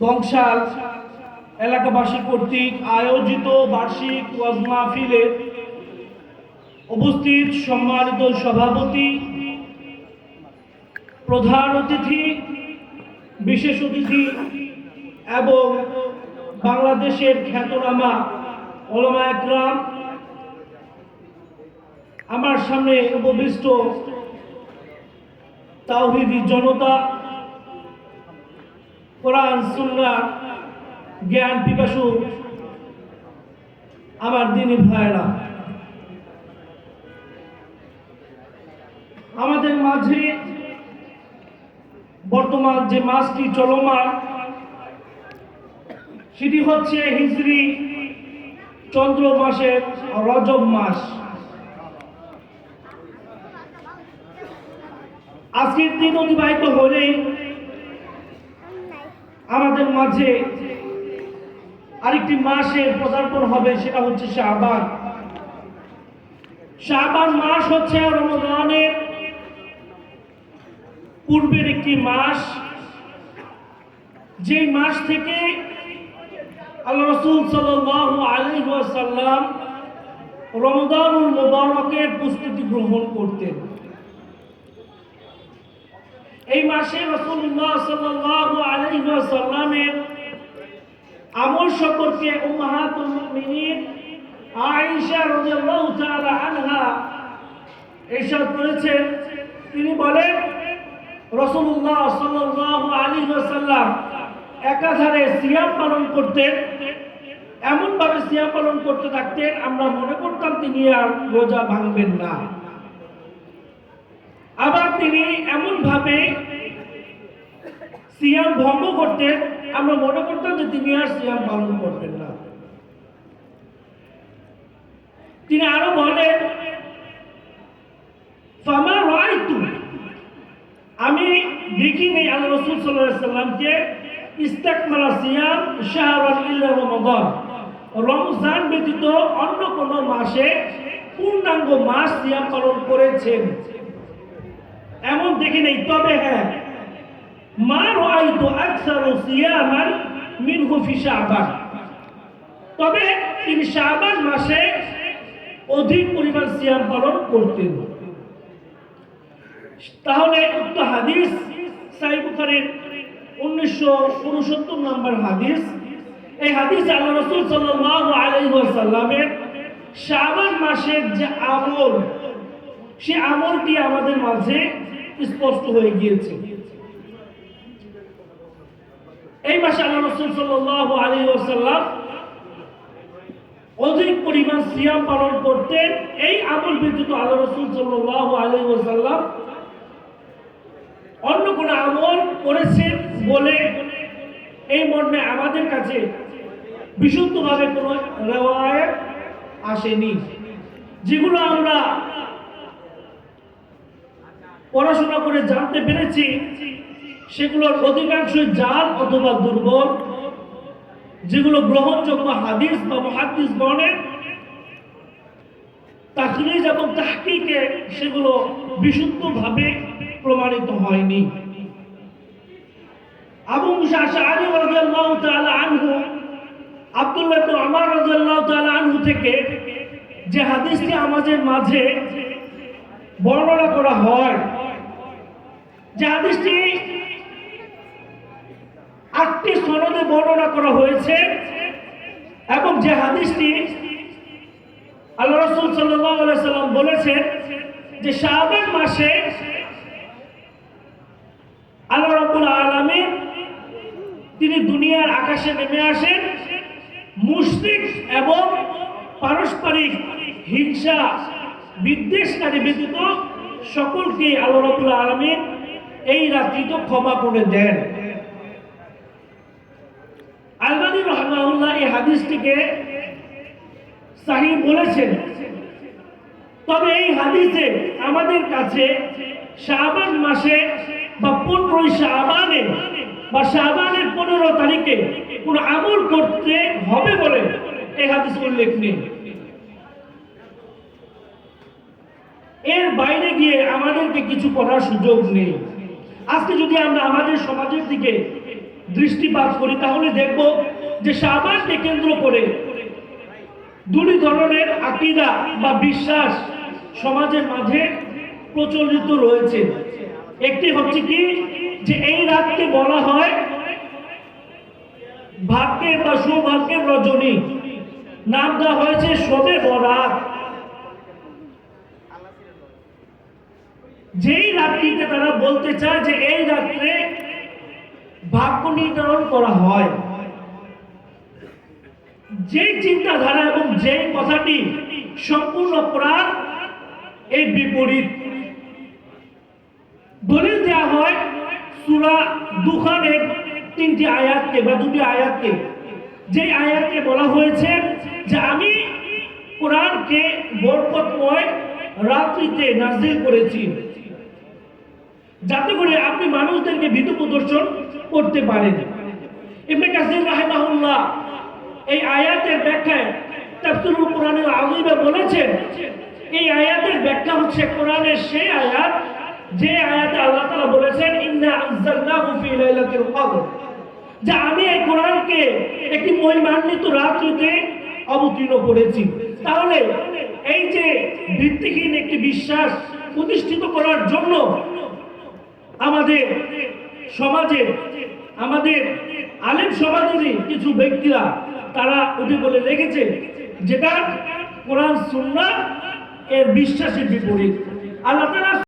বংশাল এলাকাবাসী কর্তৃক আয়োজিত বার্ষিক ওয়াজ মাহফিলে উপস্থিত সম্মানিত সভাপতি, প্রধান অতিথি, বিশেষ অতিথি এবং বাংলাদেশের খ্যাতনামা ওলামা একরাম, আমার সামনে উপবিষ্ট তাওহিদি জনতা কোরআন, সুন্নাহ, জ্ঞান, পিপাসু আমার দিনী ভাইরা আমাদের মাঝে বর্তমান যে মাসটি চলমান, সেটি হচ্ছে হিজরি চন্দ্র মাসের রজব মাস। আজকের দিন অতিবাহিত হলেই আমাদের মাঝে আরেকটি মাসের পদার্পণ হবে, সেটা হচ্ছে শাহবান। শাহবান মাস হচ্ছে রমজানের পূর্বের একটি মাস। যে মাস থেকে আল্লাহ রসুল সাল্লাহ আলী সাল্লাম রমজানুল মোবারকের প্রস্তুতি গ্রহণ করতেন। এই মাসে রসুল্লাহ সাল্লাহ আলী সাল্লামের আমল সম্পর্কে উম্মাহাতুল মুমিনিন আয়েশা রাদিয়াল্লাহু তাআলা আনহা এরশাদ করেছেন। তিনি বলেন, রাসূলুল্লাহ সাল্লাল্লাহু আলাইহি ওয়াসাল্লাম একাধারে সিয়াম পালন করতেন এমন ভাবে সিয়াম পালন করতে থাকতেন, আমরা মনে করতাম তিনি আর রোজা ভাঙবেন না। আবার তিনি এমন ভাবে সিয়াম ভঙ্গ করতেন, আমরা মনে করতাম যে তিনি আর সিয়াম পালন করবেন না। তিনি আরও বলেন আমি দেখিনি আল্লাহ রসুল ইস্তাকমালা সিয়াম রমাদান রমজান ব্যতীত অন্য কোন মাসে পূর্ণাঙ্গ মাস সিয়াম পালন করেছেন। এমন দেখি নেই, তবে হ্যাঁ। মা রাআইতু আকসারু সিয়ামান মিনহু ফি শাবান। তবে তিনি শাবান মাসে অধিক পরিমাণ সিয়াম পালন করতেন। তাহলে উক্ত হাদিস সাহিহ বুখারীর উনিশশো উনসত্তর নম্বর হাদিস। এই হাদিস আল্লাহ রসুল সাল্লাল্লাহু আলাইহি ওয়াসাল্লামের শাবান মাসের যে আমল সে আমলটি আমাদের মাঝে স্পষ্ট হয়ে গিয়েছে। এই মাসে আল্লাহ রসুল সাল্লাল্লাহু আলাইহি ওয়াসাল্লাম অধিক পরিমাণ সিয়াম পালন করতেন। এই আমল ব্যতীত আল্লাহ রসুল সাল্লাল্লাহু আলাইহি ওয়াসাল্লাম অন্য কোন আমল করেছেন বলে এই মর্মে আমাদের কাছে বিশুদ্ধভাবে কোনো রেওয়ায়ত আসেনি, যেগুলো আমরা পড়াশোনা করে জানতে পেরেছি, সেগুলোর অধিকাংশই জাল অথবা দুর্বল, যেগুলো গ্রহণযোগ্য হাদিস বা মহাদিস গণের তাকলিজ এবং তাহকিকে সেগুলো বিশুদ্ধভাবে প্রমাণিত হয়নি। আবু মুসা আশআরি রাদিয়াল্লাহু তাআলা আনহু, আব্দুল্লাহ ইবনে ওমর রাদিয়াল্লাহু তাআলা আনহু থেকে যে হাদিসটি আমাদের মাঝে বর্ণনা করা হয় যে আটটি সনদে বর্ণনা করা হয়েছে এবং যে হাদিসটি আল্লাহ রসুল সাল্লাম বলেছেন যে শাহবান মাসে আল্লাহ রব্বুল আলমিন তিনি দুনিয়ার আকাশে নেমে আসেন। মুশরিক এবং পারস্পরিক হিংসা, বিদ্বেষকারী ব্যতীত সকলকে আল্লাহ রব্বুল আলমিন এই রাত্রিতে ক্ষমা করে দেন। আলবানী রহমাউল্লাহ এই হাদিসটিকে সাহি বলেছেন। তবে এই হাদিসে আমাদের কাছে শাবান মাসে বা পনেরোই শাবানে বা শাবানের পনেরো তারিখে কোন আমল করতে হবে বলে এই হাদিস উল্লেখ নেই। এর বাইরে গিয়ে আমাদেরকে কিছু করার সুযোগ নেই। আজকে যদি আমরা আমাদের সমাজের দিকে দৃষ্টিপাত করি, তাহলে দেখব যে শাহবানকে কেন্দ্র করে দুটি ধরনের আকিদা বা বিশ্বাস সমাজের মাঝে প্রচলিত রয়েছে। একটি হচ্ছে কি যে এই রাতকে বলা হয় ভাগ্যের বা সৌভাগ্যের রজনী। নাম দেওয়া হয়েছে শবে বরাত। যেই রাত্রিতে তারা বলতে চায় যে এই রাত্রে ভাগ্য নির্ধারণ করা হয় যে চিন্তাধারা এবং যে কথাটি সম্পূর্ণ প্রাণ এই বিপরীত। দলিল দেওয়া হয় সুরা দুখানের তিনটি আয়াতকে বা দুটি আয়াতকে। যে আয়াতকে বলা হয়েছে যে আমি কোরআনকে বরকতময় রাত্রিতে নাজিল করেছি। যাতে করে আপনি মানুষদেরকে ভীতু প্রদর্শন করতে পারেন। ইবনে কাসির রাহিমাহুল্লাহ এই আয়াতের ব্যাখ্যায় তাফসীরুল কোরআনের আযীমে বলেছেন, এই আয়াতের ব্যাখ্যা হচ্ছে কোরআনের সেই আয়াত, যে আয়াতে আল্লাহ তাআলা বলেছেন, ইন্না আনজালনাহু ফি লাইলাতিল কদর যে আমি এই কোরআনকে একটি মহিমান্বিত রাত্রিতে অবতীর্ণ করেছি। তাহলে এই যে ভিত্তিহীন একটি বিশ্বাস প্রতিষ্ঠিত করার জন্য আমাদের সমাজে, আমাদের আলেম সমাজেরই কিছু ব্যক্তিরা তারা উঠে বলে রেখেছে যেটা কোরআন সুন্না এর বিশ্বাসের বিপরীত। আল্লাহ